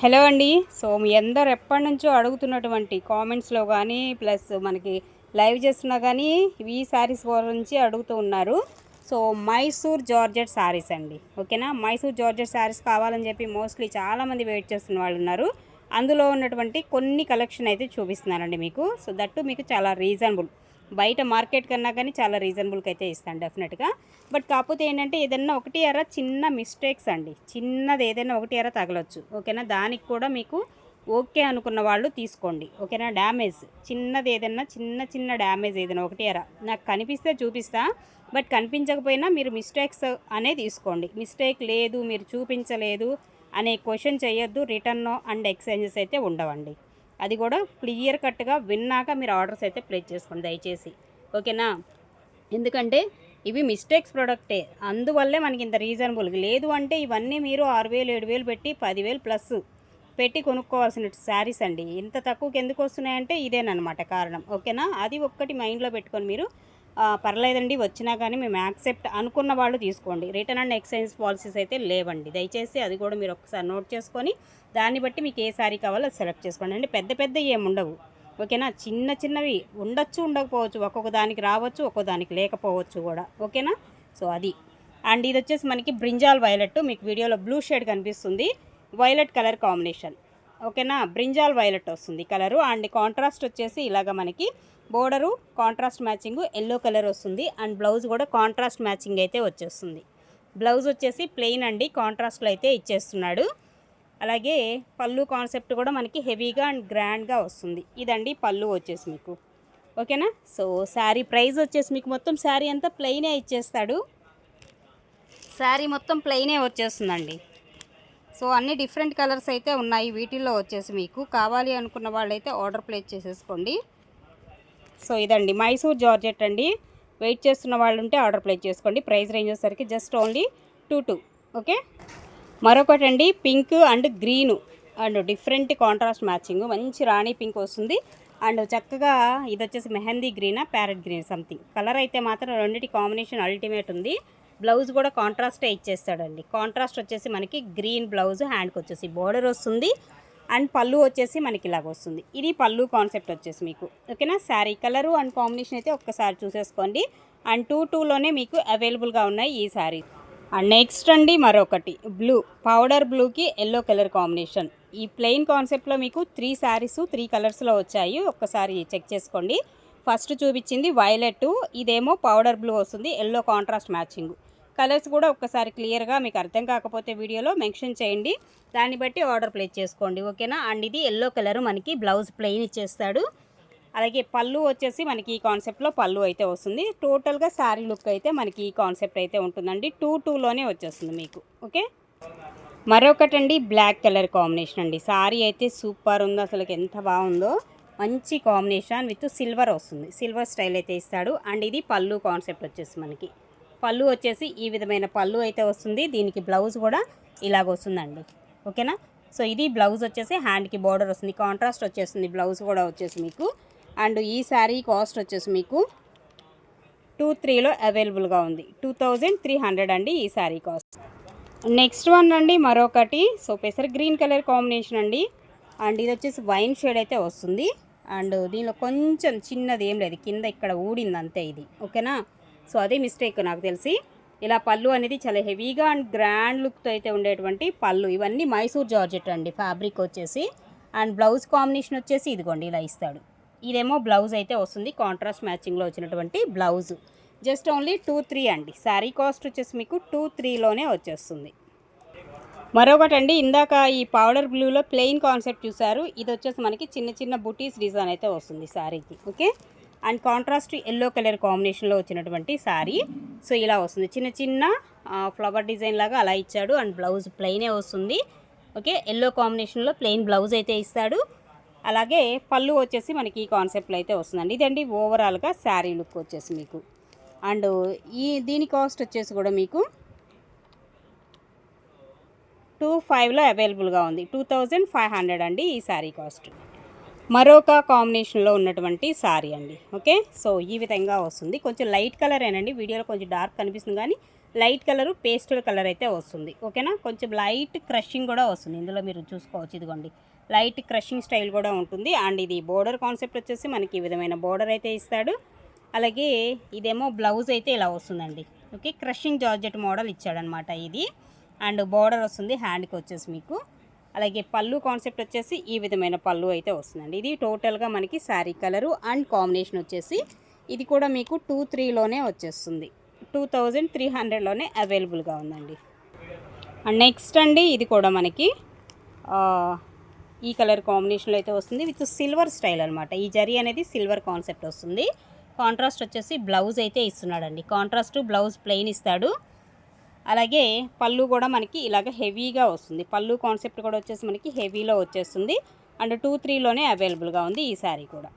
Hello అండి. So మీ అందరు ఎప్పటి నుంచో అడుగుతున్నటువంటి కామెంట్స్లో కానీ ప్లస్ మనకి లైవ్ చేస్తున్నా కానీ ఈ శారీస్ గురించి అడుగుతూ ఉన్నారు. సో మైసూర్ జార్జెట్ శారీస్ అండి. ఓకేనా? మైసూర్ జార్జెట్ శారీస్ కావాలని చెప్పి మోస్ట్లీ చాలామంది వెయిట్ చేస్తున్న వాళ్ళు ఉన్నారు. అందులో ఉన్నటువంటి కొన్ని కలెక్షన్ అయితే చూపిస్తున్నానండి మీకు. సో దట్టు మీకు చాలా రీజనబుల్. బయట మార్కెట్ కన్నా కానీ చాలా రీజనబుల్కి అయితే ఇస్తాను డెఫినెట్గా. బట్ కాకపోతే ఏంటంటే ఏదన్నా ఒకటి ఎర చిన్న మిస్టేక్స్ అండి. చిన్నది ఏదైనా ఒకటి ఎర తగలొచ్చు. ఓకేనా? దానికి కూడా మీకు ఓకే అనుకున్న వాళ్ళు తీసుకోండి. ఓకేనా? డ్యామేజ్ చిన్నది ఏదైనా చిన్న చిన్న డ్యామేజ్ ఏదైనా ఒకటి ఎరా నాకు కనిపిస్తే చూపిస్తా. బట్ కనిపించకపోయినా మీరు మిస్టేక్స్ అనే తీసుకోండి. మిస్టేక్ లేదు మీరు చూపించలేదు అనే క్వశ్చన్ చేయొద్దు. రిటర్న్ అండ్ ఎక్స్చేంజెస్ అయితే ఉండవండి. అది కూడా క్లియర్ కట్గా విన్నాక మీరు ఆర్డర్స్ అయితే ప్లేస్ చేసుకోండి దయచేసి. ఓకేనా? ఎందుకంటే ఇవి మిస్టేక్స్ ప్రోడక్టే. అందువల్లే మనకి ఇంత రీజనబుల్. లేదు అంటే ఇవన్నీ మీరు ఆరు వేలు ఏడు వేలు పెట్టి పదివేలు ప్లస్ పెట్టి కొనుక్కోవాల్సిన శారీస్ అండి. ఇంత తక్కువకి ఎందుకు వస్తున్నాయంటే ఇదేనమాట కారణం. ఓకేనా? అది ఒక్కటి మైండ్లో పెట్టుకొని మీరు పర్లేదండి వచ్చినా కానీ మేము యాక్సెప్ట్ అనుకున్న వాళ్ళు తీసుకోండి. రిటర్న్ అండ్ ఎక్స్చేంజ్ పాలసీస్ అయితే లేవండి. దయచేసి అది కూడా మీరు ఒకసారి నోట్ చేసుకొని దాన్ని బట్టి మీకు ఏ శారీ కావాలో సెలెక్ట్ చేసుకోండి. అంటే పెద్ద పెద్ద ఏమి ఉండవు. ఓకేనా? చిన్న చిన్నవి ఉండొచ్చు ఉండకపోవచ్చు. ఒక్కొక్క దానికి రావచ్చు ఒక్కొక్క దానికి లేకపోవచ్చు కూడా. ఓకేనా? సో అది. అండ్ ఇది వచ్చేసి మనకి బ్రింజాల్ వైలెట్. మీకు వీడియోలో బ్లూ షేడ్ కనిపిస్తుంది. Violet colour combination. ఓకేనా? బ్రింజాల్ వైలెట్ వస్తుంది కలరు. అండ్ కాంట్రాస్ట్ వచ్చేసి ఇలాగ మనకి border contrast matching yellow colour వస్తుంది. అండ్ బ్లౌజ్ కూడా కాంట్రాస్ట్ మ్యాచింగ్ అయితే వచ్చేస్తుంది. బ్లౌజ్ వచ్చేసి ప్లెయిన్ అండి. కాంట్రాస్ట్లో అయితే ఇచ్చేస్తున్నాడు. అలాగే పళ్ళు కాన్సెప్ట్ కూడా మనకి హెవీగా అండ్ గ్రాండ్గా వస్తుంది. ఇదండి పళ్ళు వచ్చేసి మీకు. ఓకేనా? సో శారీ ప్రైస్ వచ్చేసి మీకు మొత్తం శారీ అంతా ప్లెయినే ఇచ్చేస్తాడు. శారీ మొత్తం ప్లెయినే వచ్చేస్తుందండి. సో అన్ని డిఫరెంట్ కలర్స్ అయితే ఉన్నాయి. వీటిల్లో వచ్చేసి మీకు కావాలి అనుకున్న వాళ్ళైతే ఆర్డర్ ప్లేస్ చేసేసుకోండి. సో ఇదండి మైసూర్ జార్జెట్ అండి. వెయిట్ చేస్తున్న వాళ్ళు ఉంటే ఆర్డర్ ప్లేస్ చేసుకోండి. ప్రైస్ రేంజ్ వచ్చేసరికి just only two two okay? మరొకటి అండి pink and green and different contrast matching. మంచి రాణి పింక్ వస్తుంది. అండ్ చక్కగా ఇది వచ్చేసి మెహందీ గ్రీనా ప్యారెట్ గ్రీన్ సంథింగ్. కలర్ అయితే మాత్రం రెండింటి కాంబినేషన్ అల్టిమేట్ ఉంది. బ్లౌజ్ కూడా కాంట్రాస్టే ఇచ్చేస్తాడండి. కాంట్రాస్ట్ వచ్చేసి మనకి గ్రీన్ బ్లౌజ్ హ్యాండ్కి వచ్చేసి బోర్డర్ వస్తుంది. అండ్ పళ్ళు వచ్చేసి మనకి ఇలాగ వస్తుంది. ఇది పళ్ళు కాన్సెప్ట్ వచ్చేసి మీకు. ఓకేనా? శారీ కలరు అండ్ కాంబినేషన్ అయితే ఒక్కసారి చూసేసుకోండి. అండ్ టూ టూలోనే మీకు అవైలబుల్గా ఉన్నాయి ఈ శారీ. అండ్ నెక్స్ట్ అండి మరొకటి. బ్లూ. పౌడర్ బ్లూకి ఎల్లో కలర్ కాంబినేషన్. ఈ ప్లెయిన్ కాన్సెప్ట్లో మీకు త్రీ శారీస్ త్రీ కలర్స్లో వచ్చాయి. ఒక్కసారి చెక్ చేసుకోండి. ఫస్ట్ చూపించింది వైలెట్. ఇదేమో పౌడర్ బ్లూ వస్తుంది. Yellow contrast matching. కలర్స్ కూడా ఒక్కసారి క్లియర్గా మీకు అర్థం కాకపోతే వీడియోలో మెన్షన్ చేయండి. దాన్ని బట్టి ఆర్డర్ ప్లేస్ చేసుకోండి. ఓకేనా? అండ్ ఇది ఎల్లో కలర్ మనకి బ్లౌజ్ ప్లెయిన్ ఇచ్చేస్తాడు. అలాగే పళ్ళు వచ్చేసి మనకి ఈ కాన్సెప్ట్లో పళ్ళు అయితే వస్తుంది. టోటల్గా శారీ లుక్ అయితే మనకి ఈ కాన్సెప్ట్ అయితే ఉంటుందండి. టూ టూలోనే వచ్చేస్తుంది మీకు. ఓకే? మరొకటండి బ్లాక్ కలర్ కాంబినేషన్ అండి. సారీ అయితే సూపర్ ఉందో అసలు ఎంత బాగుందో. మంచి కాంబినేషన్ విత్ సిల్వర్ వస్తుంది. సిల్వర్ స్టైల్ అయితే ఇస్తాడు. అండ్ ఇది పళ్ళు కాన్సెప్ట్ వచ్చేసి మనకి. పళ్ళు వచ్చేసి ఈ విధమైన పళ్ళు అయితే వస్తుంది. దీనికి బ్లౌజ్ కూడా ఇలాగ వస్తుందండి. ఓకేనా? సో ఇది బ్లౌజ్ వచ్చేసి హ్యాండ్కి బార్డర్ వస్తుంది. కాంట్రాస్ట్ వచ్చేస్తుంది. బ్లౌజ్ కూడా వచ్చేసి మీకు. అండ్ ఈ శారీ కాస్ట్ వచ్చేసి మీకు టూ త్రీలో అవైలబుల్గా ఉంది. టూ థౌజండ్ త్రీ హండ్రెడ్ అండి ఈ శారీ కాస్ట్. నెక్స్ట్ వన్ అండి మరొకటి. సో పెసర్ గ్రీన్ కలర్ కాంబినేషన్ అండి. అండ్ ఇది వచ్చేసి వైన్ షేడ్ అయితే వస్తుంది. అండ్ దీనిలో కొంచెం చిన్నది ఏం లేదు. కింద ఇక్కడ ఊడింది అంతే ఇది. ఓకేనా? సో అదే మిస్టేక్ నాకు తెలిసి. ఇలా పళ్ళు అనేది చాలా హెవీగా అండ్ గ్రాండ్ లుక్తో అయితే ఉండేటువంటి పళ్ళు. ఇవన్నీ మైసూర్ జార్జెట్ అండి ఫ్యాబ్రిక్ వచ్చేసి. అండ్ బ్లౌజ్ కాంబినేషన్ వచ్చేసి ఇదిగోండి ఇలా ఇస్తాడు. ఇదేమో బ్లౌజ్ అయితే వస్తుంది కాంట్రాస్ట్ మ్యాచింగ్లో వచ్చినటువంటి blouse. Just only two three అండి. శారీ కాస్ట్ వచ్చేసి మీకు టూ త్రీలోనే వచ్చేస్తుంది. మరొకటి అండి ఇందాక ఈ పౌడర్ బ్లూలో ప్లెయిన్ కాన్సెప్ట్ చూసారు ఇది వచ్చేసి మనకి చిన్న చిన్న బుటీస్ డిజైన్ అయితే వస్తుంది శారీకి. Okay? And contrast yellow colour కాంబినేషన్లో వచ్చినటువంటి శారీ. సో ఇలా వస్తుంది. చిన్న చిన్న ఫ్లవర్ డిజైన్ లాగా అలా ఇచ్చాడు. అండ్ బ్లౌజ్ ప్లెయినే వస్తుంది. ఓకే? ఎల్లో కాంబినేషన్లో ప్లెయిన్ బ్లౌజ్ అయితే ఇస్తాడు. అలాగే పళ్ళు వచ్చేసి మనకి ఈ కాన్సెప్ట్లో అయితే వస్తుందండి. ఇదండి ఓవరాల్గా శారీ లుక్ వచ్చేసి మీకు. అండ్ ఈ దీని కాస్ట్ వచ్చేసి కూడా మీకు టూ ఫైవ్లో అవైలబుల్గా ఉంది. టూ థౌజండ్ ఫైవ్ హండ్రెడ్ అండి ఈ శారీ కాస్ట్ మరొక కాంబినేషన్లో ఉన్నటువంటి శారీ అండి. ఓకే? సో ఈ విధంగా వస్తుంది. కొంచెం లైట్ కలర్ ఏనండి. వీడియోలో కొంచెం డార్క్ కనిపిస్తుంది కానీ లైట్ కలర్ పేస్టల్ కలర్ అయితే వస్తుంది. ఓకేనా? కొంచెం లైట్ క్రషింగ్ కూడా వస్తుంది. ఇందులో మీరు చూసుకోవచ్చు. ఇదిగోండి. లైట్ క్రషింగ్ స్టైల్ కూడా ఉంటుంది. అండ్ ఇది బోర్డర్ కాన్సెప్ట్ వచ్చేసి మనకి ఈ విధమైన బోర్డర్ అయితే ఇస్తాడు. అలాగే ఇదేమో బ్లౌజ్ అయితే ఇలా వస్తుందండి. ఓకే? క్రషింగ్ జార్జెట్ మోడల్ ఇచ్చాడనమాట ఇది. అండ్ బోర్డర్ వస్తుంది. హ్యాండ్కి వచ్చేసి మీకు అలాగే పళ్ళు కాన్సెప్ట్ వచ్చేసి ఈ విధమైన పళ్ళు అయితే వస్తుందండి. ఇది టోటల్గా మనకి శారీ కలరు అండ్ కాంబినేషన్ వచ్చేసి ఇది కూడా మీకు టూ త్రీలోనే వచ్చేస్తుంది. టూ థౌజండ్ త్రీ హండ్రెడ్లోనే అవైలబుల్గా ఉందండి. అండ్ నెక్స్ట్ అండి ఇది కూడా మనకి ఈ కలర్ కాంబినేషన్లో అయితే వస్తుంది విత్ సిల్వర్ స్టైల్ అనమాట ఈ జరీ అనేది సిల్వర్ కాన్సెప్ట్ వస్తుంది. కాంట్రాస్ట్ వచ్చేసి బ్లౌజ్ అయితే ఇస్తున్నాడండి. కాంట్రాస్ట్ బ్లౌజ్ ప్లెయిన్ ఇస్తాడు. అలాగే పళ్ళు కూడా మనకి ఇలాగ హెవీగా వస్తుంది. పళ్ళు కాన్సెప్ట్ కూడా వచ్చేసి మనకి హెవీలో వచ్చేస్తుంది. అండ్ టూ త్రీలోనే అవైలబుల్గా ఉంది ఈ శారీ కూడా.